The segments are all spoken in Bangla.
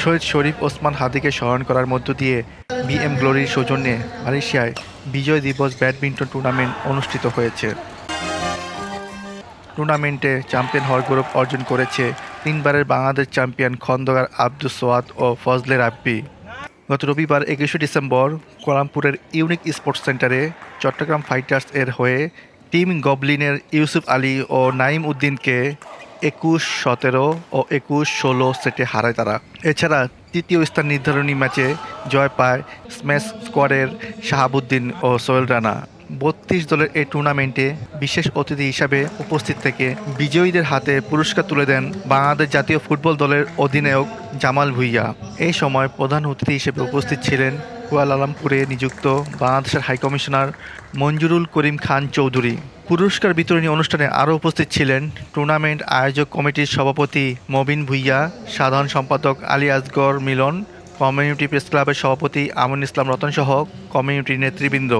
শহীদ শরীফ ওসমান হাদিকে স্মরণ করার মধ্য দিয়ে বিএম গ্লোরির সৌজন্যে মালয়েশিয়ায় বিজয় দিবস ব্যাডমিন্টন টুর্নামেন্ট অনুষ্ঠিত হয়েছে। টুর্নামেন্টে চ্যাম্পিয়ন হওয়ার গৌরব অর্জন করেছে তিনবারের বাংলাদেশ চ্যাম্পিয়ন খন্দকার আব্দুল সোয়াদ ও ফজলে রাব্বি। গত রবিবার একুশে ডিসেম্বর কোলামপুরের ইউনিক স্পোর্টস সেন্টারে চট্টগ্রাম ফাইটার্স এর হয়ে টিম গবলিনের ইউসুফ আলী ও নাইম উদ্দিনকে একুশ সতেরো ও একুশ ষোলো সেটে হারায় তারা। এছাড়া তৃতীয় স্থান নির্ধারণী ম্যাচে জয় পায় স্ম্যাশ স্কোয়াডের শাহাবুদ্দিন ও সোহেল রানা। বত্রিশ দলের এই টুর্নামেন্টে বিশেষ অতিথি হিসাবে উপস্থিত থেকে বিজয়ীদের হাতে পুরস্কার তুলে দেন বাংলাদেশ জাতীয় ফুটবল দলের অধিনায়ক জামাল ভুইয়া। এই সময় প্রধান অতিথি হিসেবে উপস্থিত ছিলেন কুয়ালালামপুরে নিযুক্ত বাংলাদেশের হাইকমিশনার মঞ্জুরুল করিম খান চৌধুরী। পুরস্কার বিতরণী অনুষ্ঠানে আরও উপস্থিত ছিলেন টুর্নামেন্ট আয়োজক কমিটির সভাপতি মবিন ভুইয়া, সাধারণ সম্পাদক আলী আজগর মিলন কমিউনিটি প্রেস ক্লাবের সভাপতি আমন ইসলাম রতন সহ কমিউনিটির নেতৃবৃন্দ।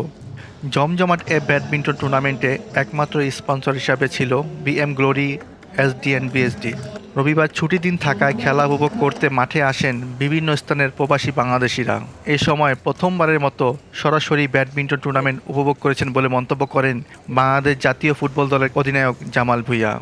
জমজমাট এ ব্যাডমিন্টন টুর্নামেন্টে একমাত্র স্পন্সর হিসাবে ছিল বিএম গ্লোরি এসডিএন বিএসডি রবিবার ছুটি দিন থাকায় খেলা উপভোগ করতে মাঠে আসেন বিভিন্ন স্থানের প্রবাসী বাংলাদেশিরা। এ সময় প্রথমবারের মতো সরাসরি ব্যাডমিন্টন টুর্নামেন্ট উপভোগ করেছেন বলে মন্তব্য করেন বাংলাদেশ জাতীয় ফুটবল দলের অধিনায়ক জামাল ভুঁইয়া।